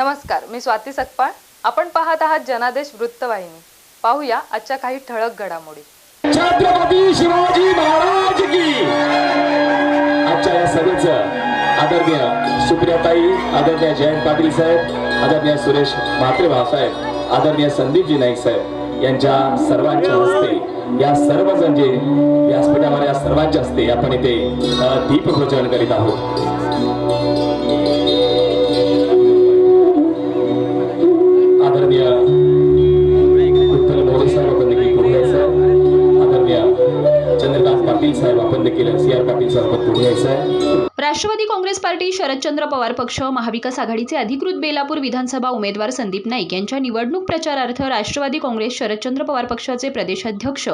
नमस्कार मी स्वाती सकपाळ. आपण पाहत आहात जनादेश वृत्तवाहिनी. पाहूया आजच्या काही ठळक घडामोडी. छत्रपती शिवाजी महाराज की! आजच्या या सभेचं आदरणीय सुप्रियाताई आदरणीय जयंत पाटील साहेब आदरणीय सुरेश म्हात्रे भाऊसाहेब आदरणीय संदीपजी नाईक साहेब यांच्या सर्वांच्या हस्ते या सर्वजण जे व्यासपीठामध्ये या सर्वांच्या हस्ते आपण इथे अ, दीपप्रज्वलन करीत आहोत. साहेब आपण देखील सी आर पाटील साहेब आपण पुढे यायचं आहे राष्ट्रवादी काँग्रेस पार्टी शरदचंद्र पवार पक्ष महाविकास आघाडीचे अधिकृत बेलापूर विधानसभा उमेदवार संदीप नाईक यांच्या निवडणूक प्रचारार्थ राष्ट्रवादी काँग्रेस शरदचंद्र पवार पक्षाचे प्रदेशाध्यक्ष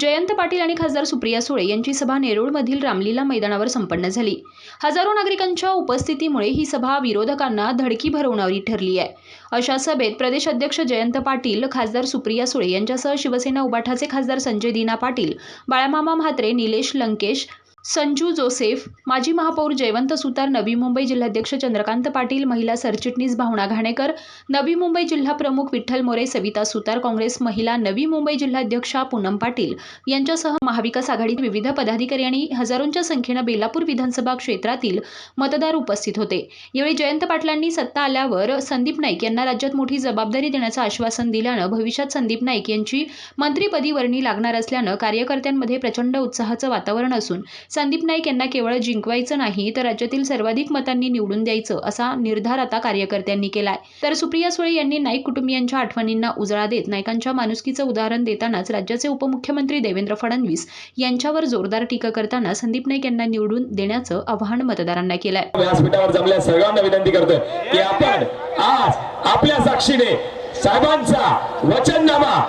जयंत पाटील आणि खासदार सुप्रिया सुळे यांची सभा नेरूळमधील रामलीला मैदानावर संपन्न झाली. हजारो नागरिकांच्या उपस्थितीमुळे ही सभा विरोधकांना धडकी भरवणारी ठरली आहे. अशा सभेत प्रदेशाध्यक्ष जयंत पाटील खासदार सुप्रिया सुळे यांच्यासह शिवसेना उबाठाचे खासदार संजय दिना पाटील बाळामामा म्हात्रे निलेश लंकेश संजू जोसेफ माजी महापौर जयवंत सुतार नवी मुंबई जिल्हाध्यक्ष चंद्रकांत पाटील महिला सरचिटणीस भावना घाणेकर नवी मुंबई जिल्हा प्रमुख विठ्ठल मोरे सविता सुतार काँग्रेस महिला नवी मुंबई जिल्हाध्यक्षा पूनम पाटील यांच्यासह महाविकास आघाडीत विविध पदाधिकारी आणि हजारोंच्या संख्येनं बेलापूर विधानसभा क्षेत्रातील मतदार उपस्थित होते. यावेळी जयंत पाटलांनी सत्ता आल्यावर संदीप नाईक यांना राज्यात मोठी जबाबदारी देण्याचं आश्वासन दिल्यानं भविष्यात संदीप नाईक यांची मंत्रिपदी वर्णी लागणार असल्यानं कार्यकर्त्यांमध्ये प्रचंड उत्साहाचं वातावरण असून संदीप नाईक यांना केवळ जिंकवायचं नाही तर राज्यातील सर्वाधिक मतांनी निवडून द्यायचं असा निर्धार आता कार्यकर्त्यांनी केलाय. तर सुप्रिया सुळे यांनी नाईक कुटुंबियांच्या आठवणींना उजाळा देत नाईकांच्या माणुसकीचं उदाहरण देतानाच राज्याचे उपमुख्यमंत्री देवेंद्र फडणवीस यांच्यावर जोरदार टीका करताना संदीप नाईक यांना निवडून देण्याचं आवाहन मतदारांना केलंय. व्यासपीठावर जमल्या सर्वांना विनंती करतोय की आपण आज आपल्या साक्षीने साहेबांचा वचननामा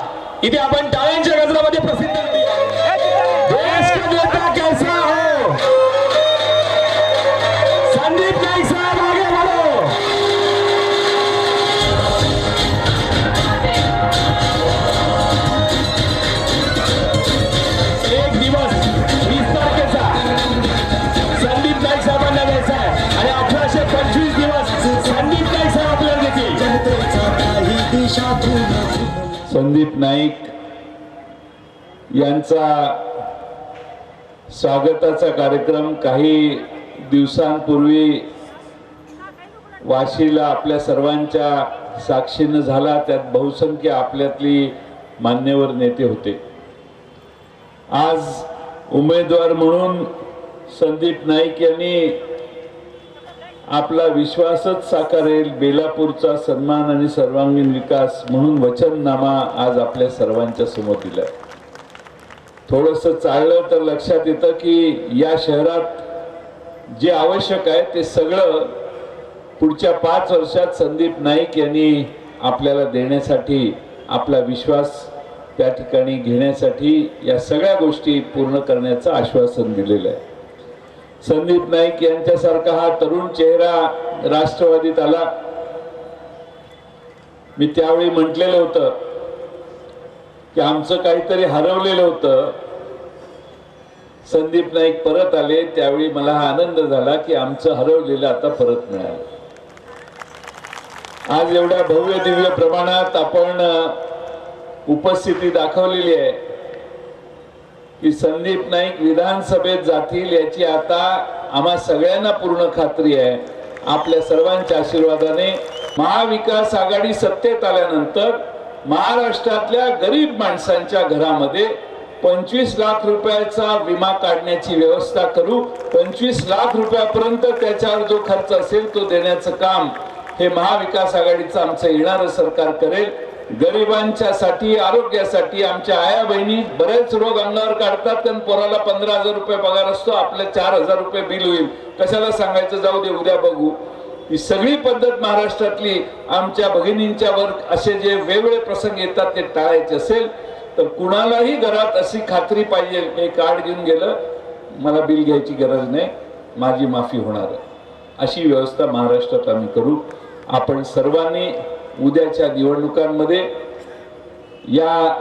इथे आपण टाळ्यांच्या गजरामध्ये प्रसिद्ध संदीप नाईक यांचा स्वागताचा कार्यक्रम काही दिवसांपूर्वी वाशीला आपल्या सर्वांच्या साक्षीनं झाला. त्यात बहुसंख्य आपल्यातली मान्यवर नेते होते. आज उमेदवार म्हणून संदीप नाईक यांनी आपला विश्वासच साकारेल बेलापूरचा सन्मान आणि सर्वांगीण विकास म्हणून वचननामा आज आपल्या सर्वांच्या समोर दिला थोडस चाललं तर लक्षात येतं की या शहरात जे आवश्यक आहे ते सगळं पुढच्या पाच वर्षात संदीप नाईक यांनी आपल्याला देण्यासाठी आपला विश्वास त्या ठिकाणी घेण्यासाठी या सगळ्या गोष्टी पूर्ण करण्याचं आश्वासन दिलेलं आहे. संदीप नाईक यांच्यासारखा हा तरुण चेहरा राष्ट्रवादीत आला. मी त्यावेळी म्हटलेलं होतं की आमचं काहीतरी हरवलेलं होतं. संदीप नाईक परत आले त्यावेळी मला हा आनंद झाला की आमचं हरवलेलं आता परत मिळालं. आज एवढ्या भव्य दिव्य प्रमाणात आपण उपस्थिती दाखवलेली आहे. की संदीप नाईक विधानसभेत जातील याची आता आम्हा सगळ्यांना पूर्ण खात्री आहे. आपल्या सर्वांच्या आशीर्वादाने महाविकास आघाडी सत्तेत आल्यानंतर महाराष्ट्रातल्या गरीब माणसांच्या घरामध्ये पंचवीस लाख रुपयाचा विमा काढण्याची व्यवस्था करू पंचवीस लाख रुपयापर्यंत त्याच्यावर जो खर्च असेल तो देण्याचं काम हे महाविकास आघाडीचं आमचं येणारं सरकार करेल. गरिबांच्या साठी आरोग्यासाठी आमच्या आया बहिणी बरेच रोग अंगावर काढतात कारण पोराला पंधरा हजार रुपये पगार असतो आपल्या चार हजार रुपये बिल होईल. कशाला सांगायचं? जाऊ दे उद्या बघू. ही सगळी पद्धत महाराष्ट्रातली आमच्या भगिनींच्या वर असे जे वेगवेगळे प्रसंग येतात ते टाळायचे असेल तर कुणालाही घरात अशी खात्री पाहिजे. हे कार्ड घेऊन गेलं मला बिल घ्यायची गरज नाही माझी माफी होणार आहे. अशी व्यवस्था महाराष्ट्रात आम्ही करू. आपण सर्वांनी उद्याच्या निवडणुकांमध्ये या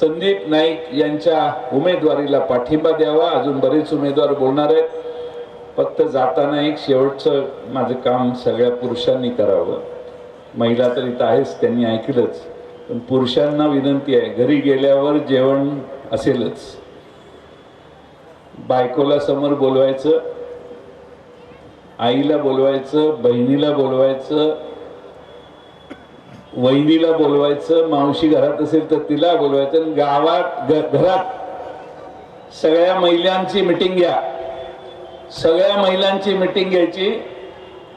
संदीप नाईक यांच्या उमेदवारीला पाठिंबा द्यावा. अजून बरेच उमेदवार बोलणार आहेत. फक्त जाताना एक शेवटचं माझं काम सगळ्या पुरुषांनी करावं. महिला तर इथं आहेच त्यांनी ऐकलंच. पण पुरुषांना विनंती आहे घरी गेल्यावर जेवण असेलच. बायकोला समोर बोलवायचं आईला बोलवायचं बहिणीला बोलवायचं वहिनीला बोलवायचं मावशी घरात असेल तर तिला बोलवायचं आणि गावात घरात सगळ्या महिलांची मिटिंग घ्या. सगळ्या महिलांची मिटिंग घ्यायची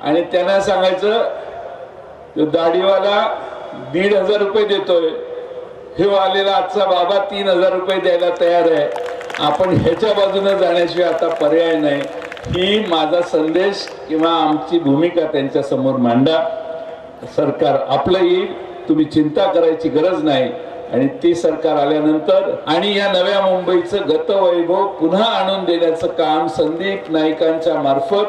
आणि त्यांना सांगायचं दाढीवाला दीड हजार रुपये देतोय. हे आलेला आजचा बाबा तीन हजार रुपये द्यायला तयार आहे. आपण ह्याच्या बाजूने जाण्याशिवाय आता पर्याय नाही. ही माझा संदेश किंवा आमची भूमिका त्यांच्यासमोर मांडा. सरकार आपलं येईल तुम्ही चिंता करायची गरज नाही. आणि ते सरकार आल्यानंतर आणि या नव्या मुंबईचं गतवैभव पुन्हा आणून देण्याचं काम संदीप नाईकांच्या मार्फत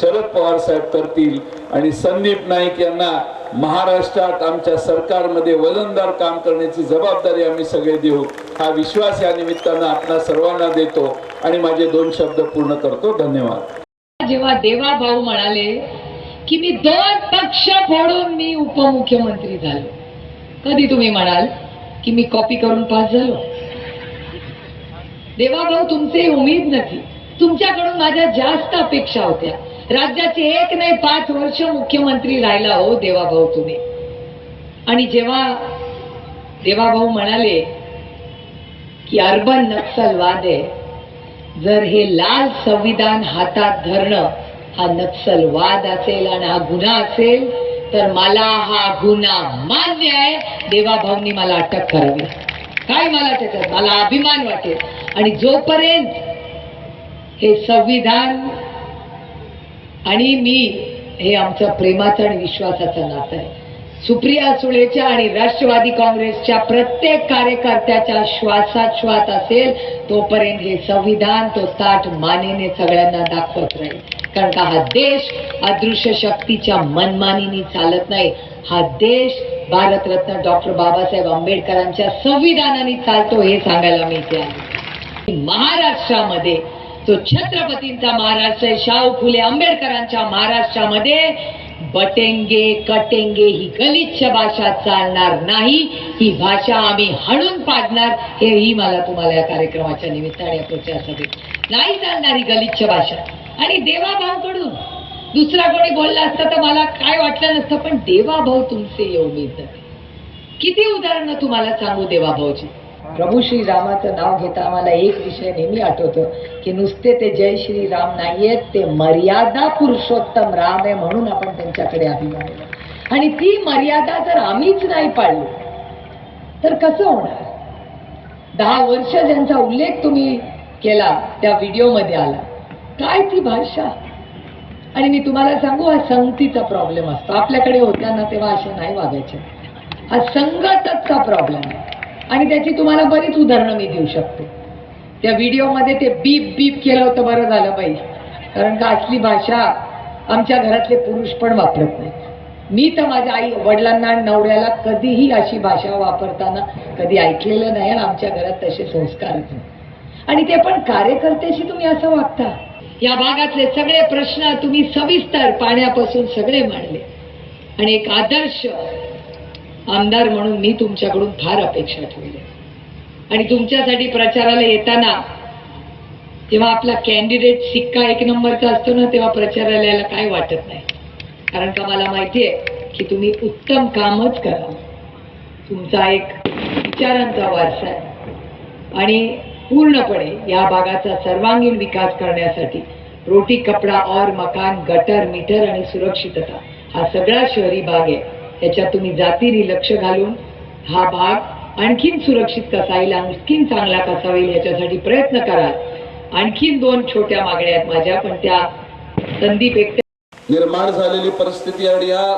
शरद पवार साहेब करतील. आणि संदीप नाईक यांना महाराष्ट्रात आमच्या सरकारमध्ये वजनदार काम करण्याची जबाबदारी आम्ही सगळे देऊ. हा विश्वास या निमित्तानं आपणा सर्वांना देतो. आणि माझे दोन शब्द पूर्ण करतो. धन्यवाद. जेव्हा देवा भाऊ म्हणाले की मी दोन पक्ष फोडून मी उपमुख्यमंत्री झालो. कधी तुम्ही म्हणाल की मी कॉपी करून पास झालो? देवा भाऊ तुमचे उमेद नव्हती तुमच्याकडून माझ्या जास्त अपेक्षा होत्या. राज्याचे एक नाही पाच वर्ष मुख्यमंत्री राहिला हो देवा भाऊ तुम्ही. आणि जेव्हा देवा भाऊ म्हणाले की अर्बन नक्षलवाद आहे जर हे लाल संविधान हातात धरणं हा नक्षलवाद असेल आणि हा गुन्हा असेल तर मला हा गुन्हा मान्य आहे. देवाभाऊंनी मला अटक करावी. काय मला त्याच्यात? मला अभिमान वाटेल. आणि जोपर्यंत हे संविधान आणि मी हे आमचं प्रेमाचं आणि विश्वासाचं नातं आहे. सुप्रिया सुळेच्या आणि राष्ट्रवादी काँग्रेसच्या प्रत्येक कार्यकर्त्याच्या श्वासात श्वास असेल तोपर्यंत हे संविधान तो ताट मानेने सगळ्यांना दाखवत राहील. कारण का हा देश अदृश्य शक्तीच्या मनमानीने चालत नाही. हा देश भारतरत्न डॉक्टर बाबासाहेब आंबेडकरांच्या संविधानाने चालतो हे सांगायला मिळते आहे. महाराष्ट्रामध्ये तो छत्रपतींचा महाराष्ट्र आहे शाहू फुले आंबेडकरांच्या महाराष्ट्रामध्ये बटेंगे कटेंगे ही गलिच्छ भाषा चालणार नाही ही भाषा आम्ही हणून पाडणार हेही मला तुम्हाला या कार्यक्रमाच्या निमित्ताने या प्रचार सभेत नाही चालणार ही गलिच्छ भाषा. आणि देवाभाऊकडून दुसरा कोणी बोलला असतं तर मला काय वाटलं नसतं पण देवाभाऊ तुमचे एवढे किती उदाहरणं तुम्हाला सांगू देवाभाऊची प्रभू श्री रामाचं नाव घेता आम्हाला एक विषय नेहमी आठवतो की नुसते ते जय श्री राम नाहीयेत ते मर्यादा पुरुषोत्तम राम आहे म्हणून आपण त्यांच्याकडे अभिमान आणि ती मर्यादा जर आम्हीच नाही पाळली तर कसं होणार? दहा वर्ष ज्यांचा उल्लेख तुम्ही केला त्या व्हिडिओमध्ये आला. काय ती भाषा? आणि मी तुम्हाला सांगू हा संगतीचा प्रॉब्लेम असतो. आपल्याकडे होताना तेव्हा असे नाही वागायचे. हा संगतचा प्रॉब्लेम आहे. आणि त्याची तुम्हाला बरीच उदाहरणं मी देऊ शकते. त्या व्हिडिओमध्ये ते बीप बीप केलं होतं बरं झालं बाई. कारण का असली भाषा आमच्या घरातले पुरुष पण वापरत नाही मी तर माझ्या आई वडिलांना आणि नवऱ्याला कधीही अशी भाषा वापरताना कधी ऐकलेलं नाही आणि आमच्या घरात तसे संस्कारच नाही आणि ते पण कार्यकर्त्याशी तुम्ही असं वागता. या भागातले सगळे प्रश्न तुम्ही सविस्तर पाण्यापासून सगळे मांडले. आणि एक आदर्श आमदार म्हणून मी तुमच्याकडून फार अपेक्षा ठेवले. आणि तुमच्यासाठी प्रचाराला येताना जेव्हा आपला कॅन्डिडेट सिक्का एक नंबरचा असतो ना तेव्हा प्रचाराला यायला काय वाटत नाही. कारण का मला माहिती आहे की तुम्ही उत्तम कामच करा. तुमचा एक विचारांचा वारसा आहे. आणि पूर्णपणे या भागाचा सर्वांगीण विकास करण्यासाठी रोटी कपडा और मकान गटर मीटर आणि सुरक्षितता हा सगळा शहरी भाग आहे. त्याच्यात तुम्ही जातीने लक्ष घालून हा भाग आणखीन सुरक्षित कसा येईल आणखीन चांगला कसा होईल याच्यासाठी प्रयत्न कराल आणखीन दोन छोट्या मागण्या आहेत माझ्या पण त्या संदीप एकटे निर्माण झालेली परिस्थिती आणि या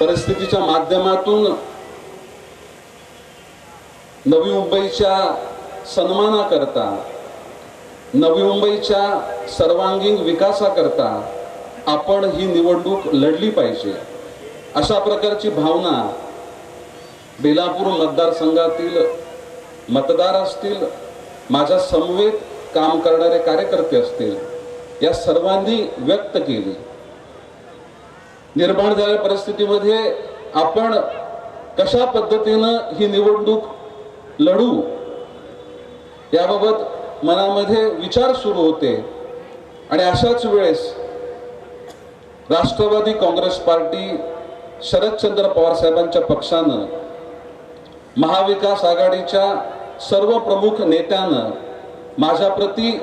परिस्थितीच्या माध्यमातून नवी मुंबईच्या सन्मानाकरता नवी मुंबईच्या सर्वांगीण विकासाकरता आपण ही निवडणूक लढली पाहिजे. अशा प्रकारची भावना बेलापूर मतदारसंघातील मतदार असतील माझ्या समवेत काम करणारे कार्यकर्ते असतील या सर्वांनी व्यक्त केली. निर्माण झालेल्या परिस्थितीमध्ये आपण कशा पद्धतीनं ही निवडणूक लढू याबाबत मनामध्ये विचार सुरू होते. आणि अशाच वेळेस राष्ट्रवादी काँग्रेस पार्टी शरदचंद्र पवार साहेबांच्या पक्षानं महाविकास आघाडीच्या सर्व प्रमुख नेत्यानं माझ्याप्रती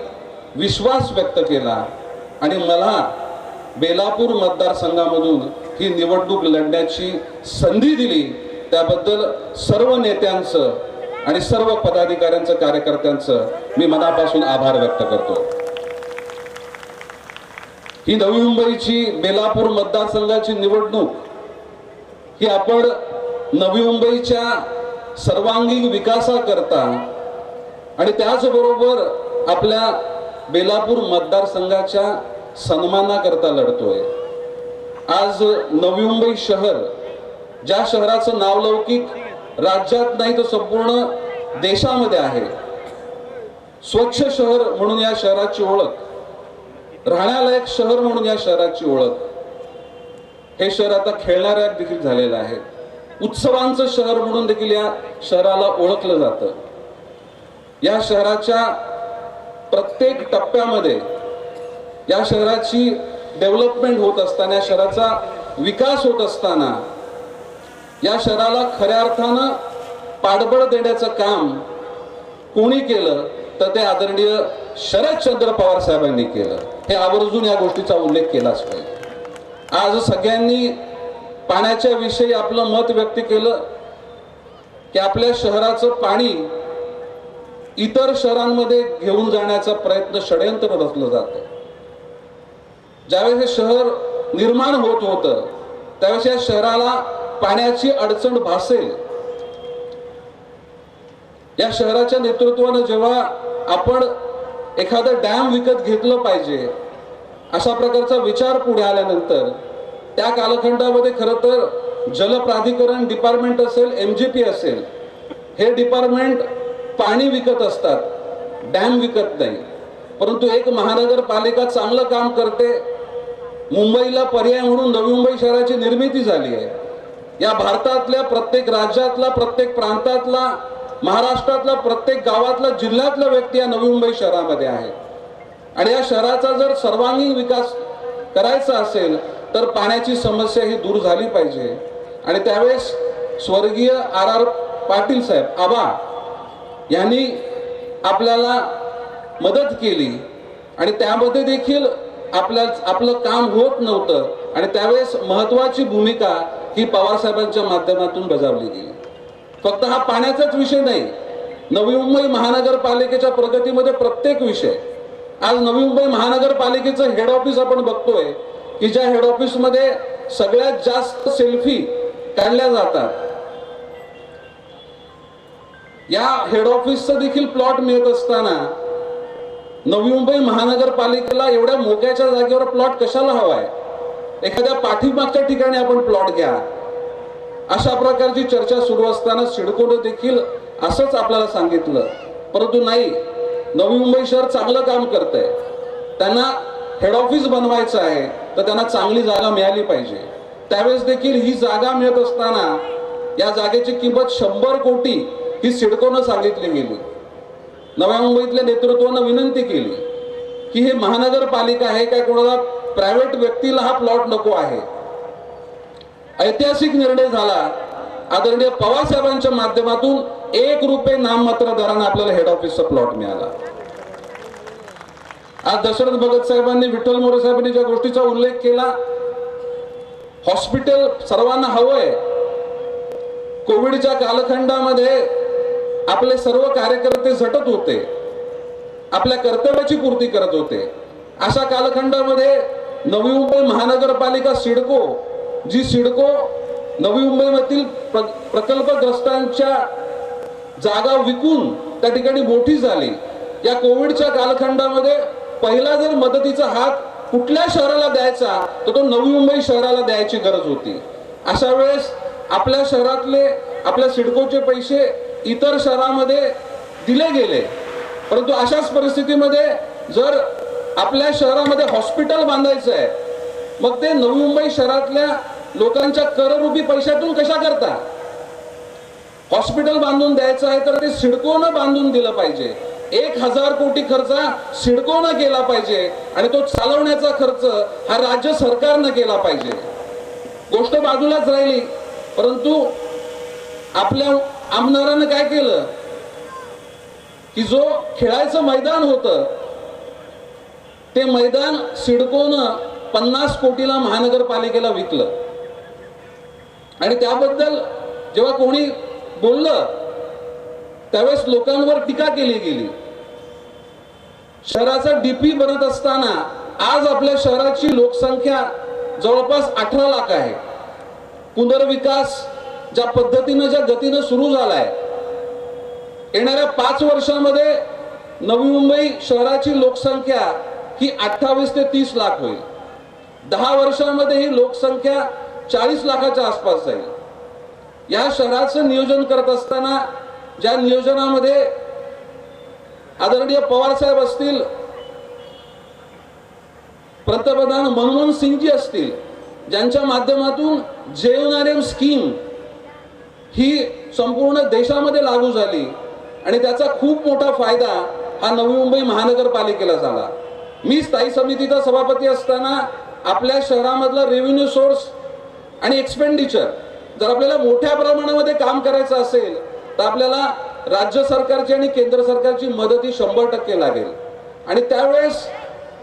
विश्वास व्यक्त केला. आणि मला बेलापूर मतदारसंघामधून ही निवडणूक लढण्याची संधी दिली. त्याबद्दल सर्व नेत्यांचं आणि सर्व पदाधिकाऱ्यांचं कार्यकर्त्यांचं मी मनापासून आभार व्यक्त करतो. ही नवी मुंबईची बेलापूर मतदारसंघाची निवडणूक ही आपण नवी मुंबईच्या सर्वांगीण विकासाकरता आणि त्याचबरोबर आपल्या बेलापूर मतदारसंघाच्या सन्मानाकरता लढतोय. आज नवी मुंबई शहर ज्या शहराचं नावलौकिक राज्यात नाही तर संपूर्ण देशामध्ये आहे. स्वच्छ शहर म्हणून या शहराची ओळख राहण्यालायक शहर म्हणून या शहराची ओळख हे शहर आता खेळणाऱ्या देखील झालेलं आहे. उत्सवांचं शहर म्हणून देखील या शहराला ओळखलं जातं. या शहराच्या प्रत्येक टप्प्यामध्ये या शहराची डेव्हलपमेंट होत असताना या शहराचा विकास होत असताना या शहराला खऱ्या अर्थानं पाठबळ देण्याचं काम कोणी केलं तर ते आदरणीय शरदचंद्र पवार साहेबांनी केलं. हे आवर्जून या गोष्टीचा उल्लेख केलाच पाहिजे. आज सगळ्यांनी पाण्याच्या विषयी आपलं मत व्यक्त केलं की आपल्या शहराचं पाणी इतर शहरांमध्ये घेऊन जाण्याचा प्रयत्न षडयंत्र रचलं जातं. ज्यावेळेस हे शहर निर्माण होत होतं त्यावेळेस या शहराला पाण्याची अडचण भासेल. या शहराच्या नेतृत्वानं जेव्हा आपण एखादं डॅम विकत घेतलं पाहिजे अशा प्रकारचा विचार पुढे आल्यानंतर त्या कालखंडामध्ये खरं तर जलप्राधिकरण डिपार्टमेंट असेल एम जी पी असेल हे डिपार्टमेंट पाणी विकत असतात डॅम विकत नाही. परंतु एक महानगरपालिका चांगलं काम करते मुंबईला पर्याय म्हणून नवी मुंबई शहराची निर्मिती झाली आहे. या भारतातल्या प्रत्येक राज्यातला प्रत्येक प्रांतातला महाराष्ट्रातला प्रत्येक गावातला जिल्ह्यातला व्यक्ती या नवी मुंबई शहरामध्ये आहे. आणि या शहराचा जर सर्वांगीण विकास करायचा असेल तर पाण्याची समस्या ही दूर झाली पाहिजे. आणि त्यावेळेस स्वर्गीय आर आर पाटील साहेब आबा यांनी आपल्याला मदत केली. आणि त्यामध्ये देखील आपल्या आपलं काम होत नव्हतं. आणि त्यावेळेस महत्त्वाची भूमिका ही पवारसाहेबांच्या माध्यमातून बजावली गेली. फक्त हा पाण्याचाच विषय नाही. नवी मुंबई महानगरपालिकेच्या प्रगतीमध्ये प्रत्येक विषय. आज नवी मुंबई महानगरपालिकेचं हेड ऑफिस आपण बघतोय की ज्या हेड ऑफिसमध्ये सगळ्यात जास्त सेल्फी काढल्या जातात. या हेड ऑफिसचं देखील प्लॉट मिळत असताना नवी मुंबई महानगरपालिकेला एवढ्या मोक्याच्या जागेवर प्लॉट कशाला हवाय? एखाद्या पाठीमागच्या ठिकाणी आपण प्लॉट घ्या. अशा प्रकारची चर्चा सुरू असताना सिडकोनं देखील असंच आपल्याला सांगितलं. परंतु नाही नवी मुंबई शहर चांगलं काम करत आहे त्यांना हेड ऑफिस बनवायचं आहे तर त्यांना चांगली जागा मिळाली पाहिजे. त्यावेळेस देखील ही जागा मिळत असताना या जागेची किंमत शंभर कोटी ही सिडकोनं सांगितली गेली. नव्या मुंबईतल्या नेतृत्वानं विनंती केली की हे महानगरपालिका आहे काय कोणाला प्रायव्हेट व्यक्तीला हा प्लॉट नको आहे. ऐतिहासिक निर्णय झाला. आदरणीय पवार साहेबांच्या माध्यमातून एक रुपये नाममात्र दराने आपल्याला हेड ऑफिसचा प्लॉट मिळाला. आज दशरथ भगत साहेबांनी विठ्ठल मोरे साहेबांनी ज्या गोष्टीचा उल्लेख केला हॉस्पिटल सर्वांना हवंय. कोविडच्या कालखंडामध्ये आपले सर्व कार्यकर्ते झटत होते. आपल्या कर्तव्याची पूर्ती करत होते. अशा कालखंडामध्ये नवी मुंबई महानगरपालिका सिडको जी सिडको नवी मुंबईमधील प्र प्रकल्पग्रस्तांच्या जागा विकून त्या ठिकाणी मोठी झाली. या कोविडच्या कालखंडामध्ये पहिला जर मदतीचा हात कुठल्या शहराला द्यायचा तर तो नवी मुंबई शहराला द्यायची गरज होती. अशा वेळेस आपल्या शहरातले आपल्या सिडकोचे पैसे इतर शहरामध्ये दिले गेले. परंतु अशाच परिस्थितीमध्ये जर आपल्या शहरामध्ये हॉस्पिटल बांधायचं आहे मग ते नवी मुंबई शहरातल्या लोकांच्या कररूपी पैशातून कशा करता? हॉस्पिटल बांधून द्यायचं आहे तर ते सिडकोनं बांधून दिलं पाहिजे. एक हजार कोटी खर्च सिडकोनं केला पाहिजे आणि तो चालवण्याचा खर्च हा राज्य सरकारनं केला पाहिजे. गोष्ट बाजूलाच राहिली. परंतु आपल्या आमदारानं काय केलं? की जो खेळायचं मैदान होतं ते मैदान सिडकोनं पन्नास कोटीला महानगरपालिकेला विकलं. आणि त्याबद्दल जेव्हा कोणी बोललं त्यावेळेस लोकांवर टीका केली गेली. शहराचा डीपी बनत असताना आज आपल्या शहराची लोकसंख्या जवळपास अठरा लाख आहे. पुनर्विकास ज्या पद्धतीनं ज्या गतीनं सुरू झालाय येणाऱ्या पाच वर्षामध्ये नवी मुंबई शहराची लोकसंख्या ही अठ्ठावीस ते तीस लाख होईल. दहा वर्षामध्ये ही लोकसंख्या चाळीस लाखाच्या आसपास जाईल. या शहराचं नियोजन करत असताना ज्या नियोजनामध्ये आदरणीय पवार साहेब असतील पंतप्रधान मनमोहन सिंगजी असतील ज्यांच्या माध्यमातून जेवणारेम स्कीम ही संपूर्ण देशामध्ये लागू झाली आणि त्याचा खूप मोठा फायदा हा नवी मुंबई महानगरपालिकेला झाला. मी स्थायी समितीचा सभापती असताना आपल्या शहरामधला रेव्हेन्यू सोर्स आणि एक्सपेंडिचर जर आपल्याला मोठ्या प्रमाणामध्ये काम करायचं असेल तर आपल्याला राज्य सरकारची आणि केंद्र सरकारची मदत ही शंभर टक्के लागेल. आणि त्यावेळेस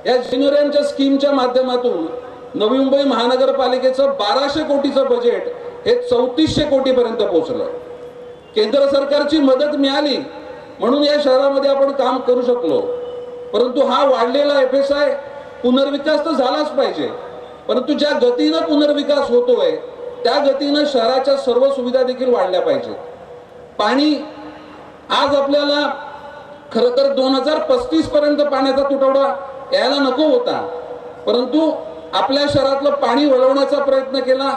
या जिनोऱ्यांच्या स्कीमच्या माध्यमातून नवी मुंबई महानगरपालिकेचं बाराशे कोटीचं बजेट हे चौतीसशे कोटीपर्यंत पोहोचलं. केंद्र सरकारची मदत मिळाली म्हणून या शहरामध्ये आपण काम करू शकलो. परंतु हा वाढलेला एफ एस आय पुनर्विकास तर झालाच पाहिजे. परंतु ज्या गतीनं पुनर्विकास होतोय त्या गतीनं शहराच्या सर्व सुविधा देखील वाढल्या पाहिजेत. पाणी आज आपल्याला खर तर दोन हजार पस्तीस पर्यंत पाण्याचा तुटवडा यायला नको होता. परंतु आपल्या शहरातलं पाणी वळवण्याचा प्रयत्न केला.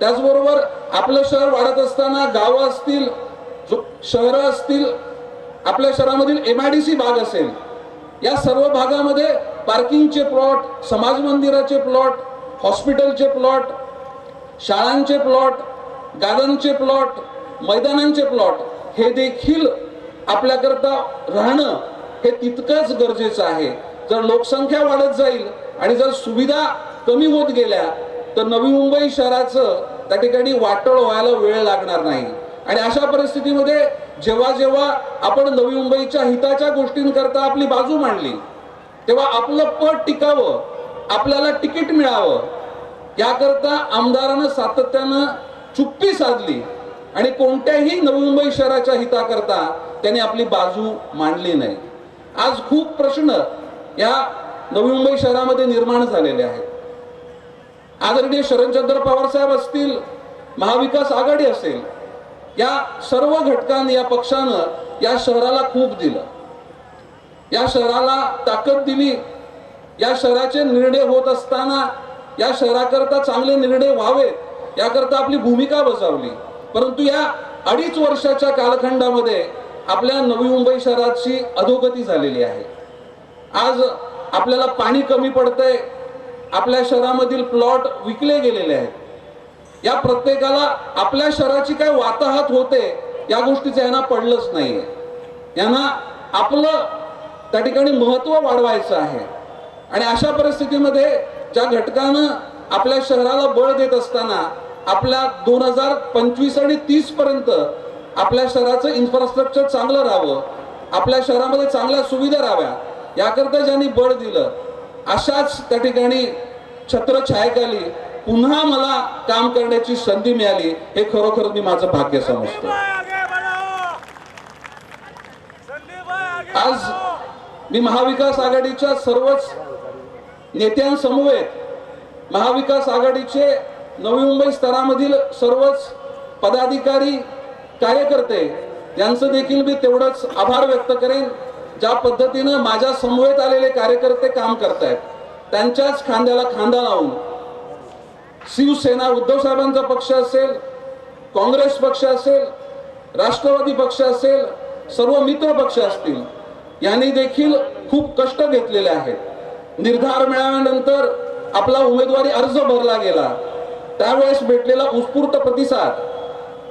त्याचबरोबर आपलं शहर वाढत असताना गावं असतील शहरं असतील आपल्या शहरामधील एम आय डी सी भाग असेल या सर्व भागामध्ये पार्किंगचे प्लॉट समाज मंदिराचे प्लॉट हॉस्पिटलचे प्लॉट शाळांचे प्लॉट गार्डनचे प्लॉट मैदानांचे प्लॉट हे देखील आपल्याकरता राहणं हे तितकंच गरजेचं आहे. जर लोकसंख्या वाढत जाईल आणि जर सुविधा कमी होत गेल्या तर नवी मुंबई शहराचं त्या ठिकाणी वाटळ व्हायला वेळ लागणार नाही. आणि अशा परिस्थितीमध्ये जेव्हा जेव्हा आपण नवी मुंबईच्या हिताच्या गोष्टींकरता आपली बाजू मांडली तेव्हा आपलं पद टिकावं आपल्याला तिकीट मिळावं याकरता आमदारानं सातत्यानं चुप्पी साधली आणि कोणत्याही नवी मुंबई शहराच्या हिताकरता त्यांनी आपली बाजू मांडली नाही. आज खूप प्रश्न या नवी मुंबई शहरामध्ये निर्माण झालेले आहेत. आदरणीय शरणचंद्र पवार साहेब असतील महाविकास आघाडी असेल या सर्व घटकांनी या पक्षानं या शहराला खूप दिलं. या शहराला ताकद दिली. या शहराचे निर्णय होत असताना या शहराकरता चांगले निर्णय व्हावेत याकरता आपली भूमिका बजावली. परंतु या अडीच वर्षाच्या कालखंडामध्ये आपल्या नवी मुंबई शहराची अधोगती झालेली आहे. आज आपल्याला पाणी कमी पडतंय. आपल्या शहरामधील प्लॉट विकले गेलेले आहेत. या प्रत्येकाला आपल्या शहराची काय वाताहत होते या गोष्टीचं यांना पडलंच नाहीये. यांना आपलं त्या ठिकाणी महत्त्व वाढवायचं आहे. आणि अशा परिस्थितीमध्ये ज्या घटकानं आपल्या शहराला बळ देत असताना आपल्या दोन हजार पंचवीस आणि तीस पर्यंत आपल्या शहराचं इन्फ्रास्ट्रक्चर चांगलं राहावं आपल्या शहरामध्ये चांगल्या सुविधा राहाव्या याकरता ज्यांनी बळ दिलं अशाच त्या ठिकाणी छत्रछायेखाली पुन्हा मला काम करण्याची संधी मिळाली हे खरोखर मी माझं भाग्य समजतो. आज मी महाविकास आघाडीच्या सर्वच नेत्यांसमवेत महाविकास आघाडीचे नवी मुंबई स्तरामधील सर्वच पदाधिकारी कार्यकर्ते यांचं देखील मी तेवढंच आभार व्यक्त करेन ज्या पद्धतीनं माझ्या समवेत आलेले कार्यकर्ते काम करतायत. त्यांच्याच खांद्याला खांदा लावून शिवसेना उद्धव साहेबांचा पक्ष असेल काँग्रेस पक्ष असेल राष्ट्रवादी पक्ष असेल सर्व मित्र पक्ष असतील यांनी देखील खूप कष्ट घेतलेले आहेत. निर्धार मिळाल्यानंतर आपला उमेदवारी अर्ज भरला गेला. त्यावेळेस भेटलेला उत्स्फूर्त प्रतिसाद.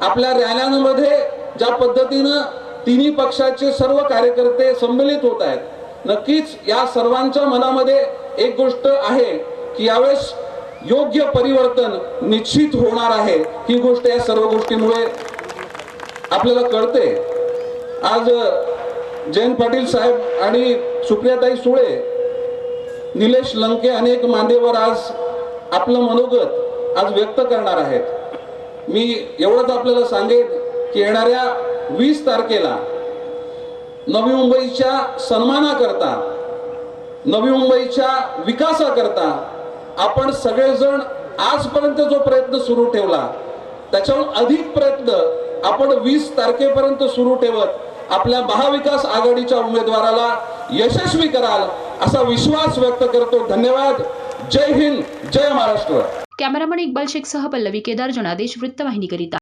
आपल्या रॅल्यांमध्ये ज्या पद्धतीनं तिन्ही पक्षाचे सर्व कार्यकर्ते संमिलित होत आहेत नक्कीच या सर्वांच्या मनामध्ये एक गोष्ट आहे की यावेळेस योग्य परिवर्तन निश्चित होणार आहे. ही गोष्ट या सर्व गोष्टीमुळे आपल्याला कळते. आज जयंत पाटील साहेब आणि सुप्रियाताई सुळे निलेश लंके अनेक मांदेवर आज आपलं मनोगत आज व्यक्त करणार आहेत. मी एवढंच आपल्याला सांगेन की येणाऱ्या वीस तारखेला नवी मुंबईच्या सन्मानाकरता नवी मुंबईच्या विकासाकरता आपण सगळेजण आजपर्यंत जो प्रयत्न सुरू ठेवला त्याच्याहून अधिक प्रयत्न आपण वीस तारखेपर्यंत सुरू ठेवत आपल्या महाविकास आघाडीच्या उमेदवाराला यशस्वी कराल असा विश्वास व्यक्त करतो. धन्यवाद. जय हिंद. जय महाराष्ट्र. कॅमेरामन इक्बाल शेखसह पल्लवी केदार जनादेश वृत्तवाहिनीकरिता.